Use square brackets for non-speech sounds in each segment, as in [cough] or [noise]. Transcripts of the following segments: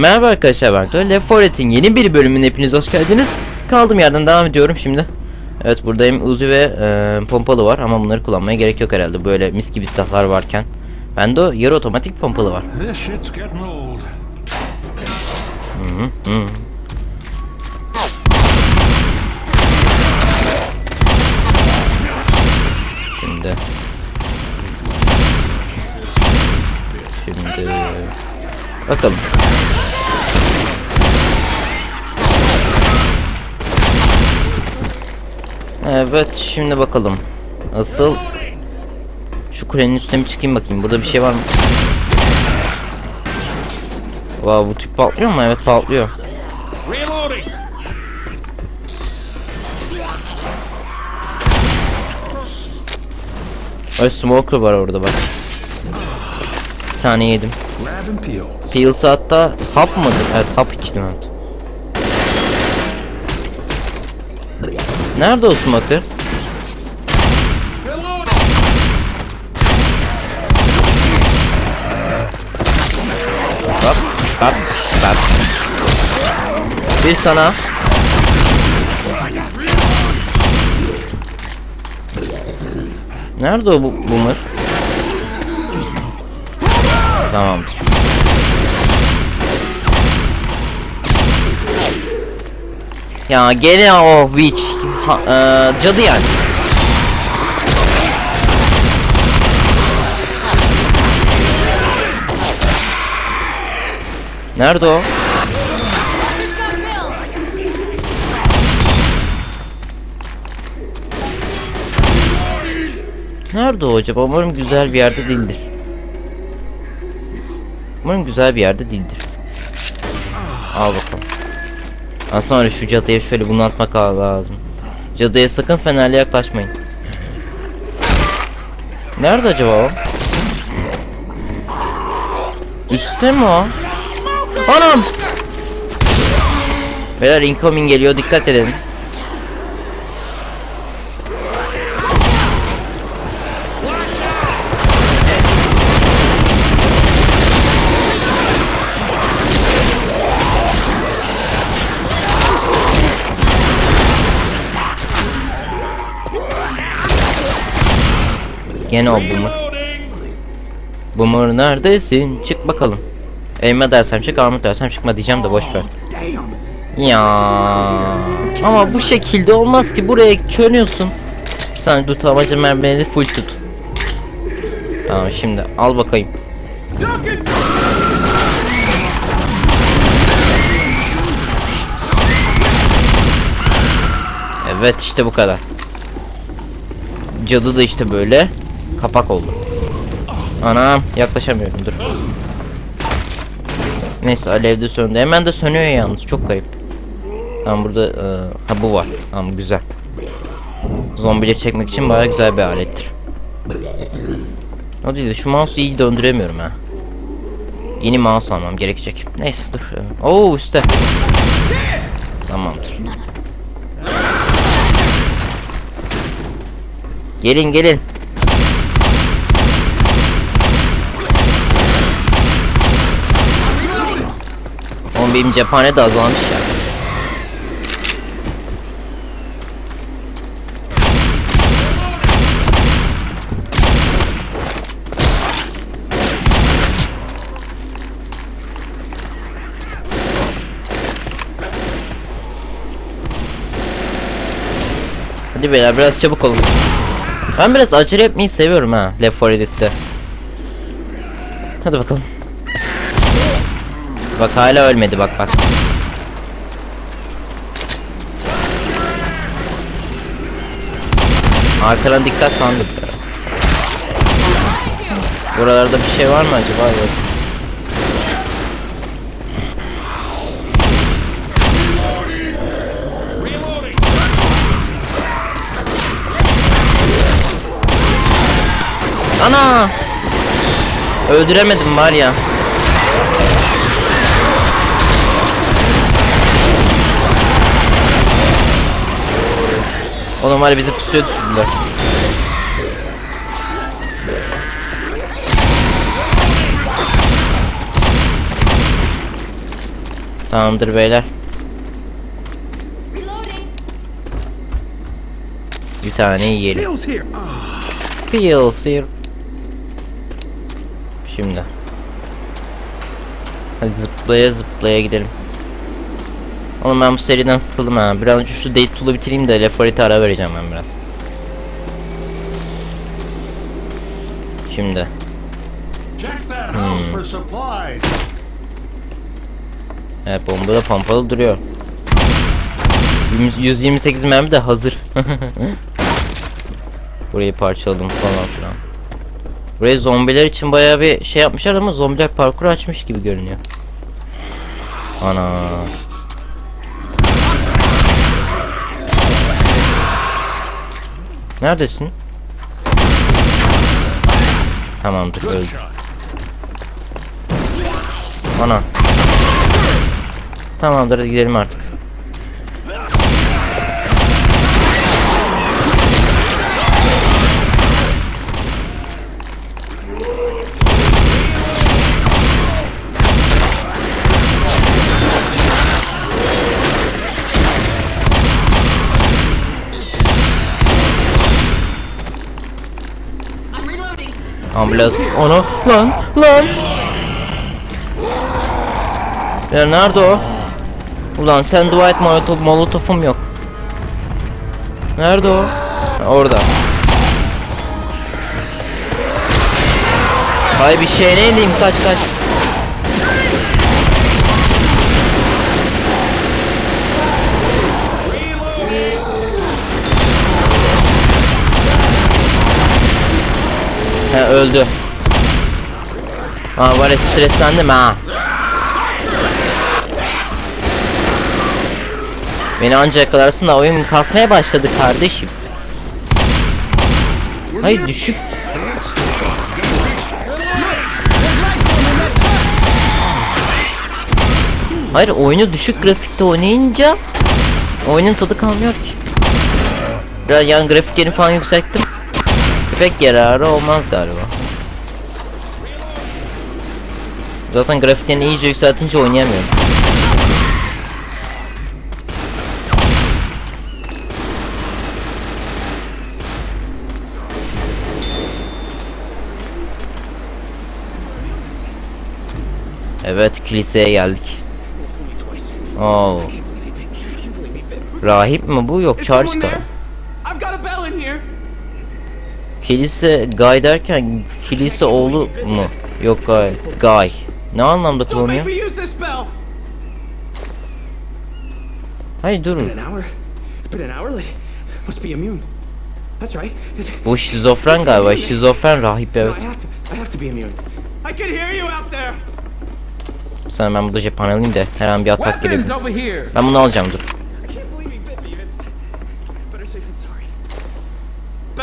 Merhaba arkadaşlar ben Tol. Left 4 Dead'in yeni bir bölümüne hepiniz hoş geldiniz. Kaldığım yerden devam ediyorum şimdi. Evet burada hem Uzi ve e, pompalı var ama bunları kullanmaya gerek yok herhalde. Böyle mis gibi silahlar varken. Bende o yarı otomatik pompalı var. Shit's getting old. Şimdi. Şimdi. Bakalım. Evet şimdi bakalım. Asıl şu kulenin üstüne bir çıkayım bakayım. Burada bir şey var mı? Wow bu tüp patlıyor mu? Evet patlıyor. Öyle smoker var orada bak. Bir tane yedim. Peels. Hatta hap mıdır? Evet hap içtim evet. Nerede o smoker? Bak bak bak. Bir sana. Nerede o bu boomer? Tamamdır. Ya gene o witch ha, e, cadı yani. Nerede o? Nerede o acaba? Umarım güzel bir yerde değildir. Umarım güzel bir yerde değildir. Aslında öyle şu cadıya şöyle bunu atmak lazım. Cadıya sakın fenerle yaklaşmayın. Nerede acaba o? Üstte mi o? Anam! Beyler incoming geliyor dikkat edin. Gene o boomer. Boomer neredesin? Çık bakalım. Elma dersem çık, armut dersem çıkma diyeceğim de boş ver. Ya ama bu şekilde olmaz ki buraya çönüyorsun. Bir saniye dur amacı mermileri full tut. Tamam şimdi al bakayım. Evet işte bu kadar. Cadı da işte böyle kapak oldu. Anam yaklaşamıyorum dur. Neyse alevde söndü. Hemen de sönüyor yalnız çok kayıp. Tamam burada e, ha bu var. Tamam güzel. Zombileri çekmek için baya güzel bir alettir. O değil de şu mouse'u iyi döndüremiyorum ha. Yeni mouse almam gerekecek. Neyse dur. e, Oo üstte. Tamamdır. Gelin gelin. Oğlum benim cephane de azalmış ya. Hadi beyler biraz çabuk olun. Ben biraz acele etmeyi seviyorum ha Left 4 Dead'de. Hadi bakalım. Bak hala ölmedi bak bak. Arkadan dikkat sandık. Buralarda bir şey var mı acaba? Yok. Ana! Öldüremedim var ya. Oğlum var bizi pusuya düşürdüler. Tamamdır beyler. Bir tane yiyelim. Pills here. Şimdi. Hadi zıplaya zıplaya gidelim. Oğlum ben bu seriden sıkıldım ha. Bir an önce şu date tool'u bitireyim de Left 4 Dead'e ara vereceğim ben biraz. Şimdi. supplies. Evet bomba da pompalı duruyor. 100 128 mermi de hazır. [laughs] Burayı parçaladım falan filan. Buraya zombiler için bayağı bir şey yapmışlar ama zombiler parkur açmış gibi görünüyor. Ana. Neredesin? Tamamdır öldü. Ana. Tamamdır hadi gidelim artık. Ambulans. Onu. Lan. Lan. Ya nerede o? Ulan sen dua et molotof, molotofum yok. Nerede o? Orada. Hay bir şey ne diyeyim kaç kaç. Öldü. Ha var ya streslendim ha. Beni ancak yakalarsın da oyun kasmaya başladı kardeşim. Hayır düşük. Hayır oyunu düşük grafikte oynayınca oyunun tadı kalmıyor ki. Biraz yani grafiklerini falan yükselttim. Pek yararı olmaz galiba. Zaten grafiklerini iyice yükseltince oynayamıyorum. Evet kiliseye geldik. Oo. Rahip mi bu? Yok Is Charles someone galiba. there? I've got a bell in here. Kilise Guy derken kilise oğlu mu? Yok Guy. Guy. Ne anlamda kullanıyor? Hayır durun. Bu şizofren galiba. Şizofren rahip evet. Sana ben burada cephane alayım da her an bir atak gelebilir. Ben bunu alacağım dur.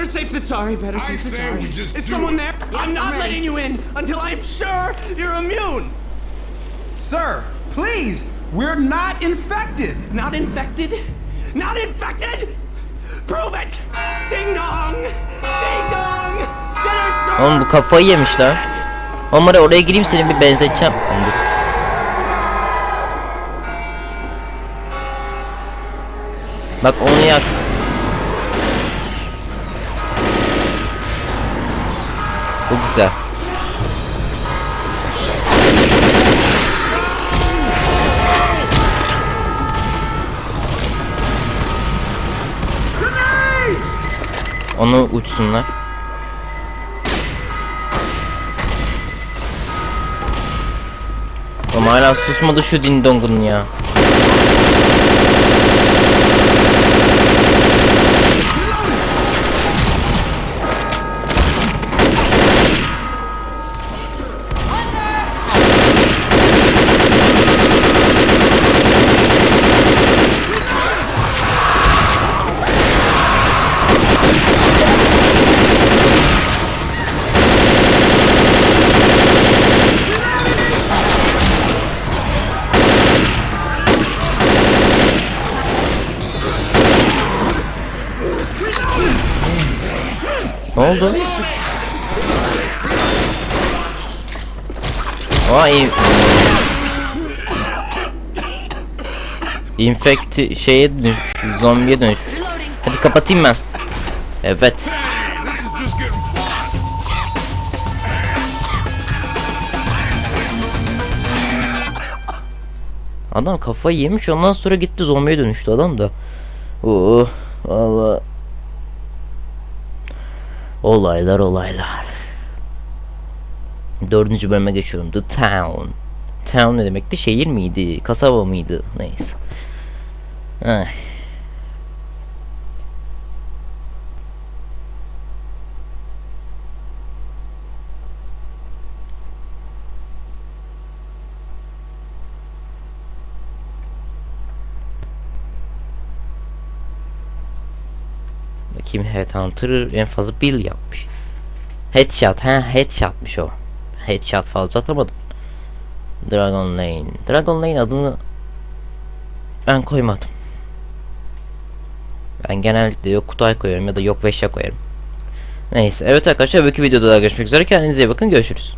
Better safe than sorry. Better safe than say sorry. we just Is do someone it. there? I'm I'm not ready. letting you in until I'm sure you're immune. Sir, please, we're not infected. Not infected? Not infected? Prove it! Ding dong! Ding dong! Dinner served! Oğlum bu kafayı yemiş lan. Oğlum hadi oraya gireyim seni bir benzeteceğim. Bak onu yak. Güzel. Onu uçsunlar. Oğlum hala susmadı şu dindongun ya. Ne oldu? Aa iyi. şeye dönüş, zombiye dönüş. Reloading. Hadi kapatayım ben. Evet. Adam kafayı yemiş ondan sonra gitti zombiye dönüştü adam da. Oo, valla. Olaylar olaylar. Dördüncü bölüme geçiyorum. The Town. Town ne demekti? Şehir miydi? Kasaba mıydı? Neyse. Ay. Bakayım Headhunter en fazla Bill yapmış. Headshot ha headshotmış o. Headshot fazla atamadım. Dragon Lane. Dragon Lane adını ben koymadım. Ben genellikle yok Kutay koyuyorum ya da yok Veşya koyarım. Neyse evet arkadaşlar öbürkü videoda da görüşmek üzere kendinize iyi bakın görüşürüz.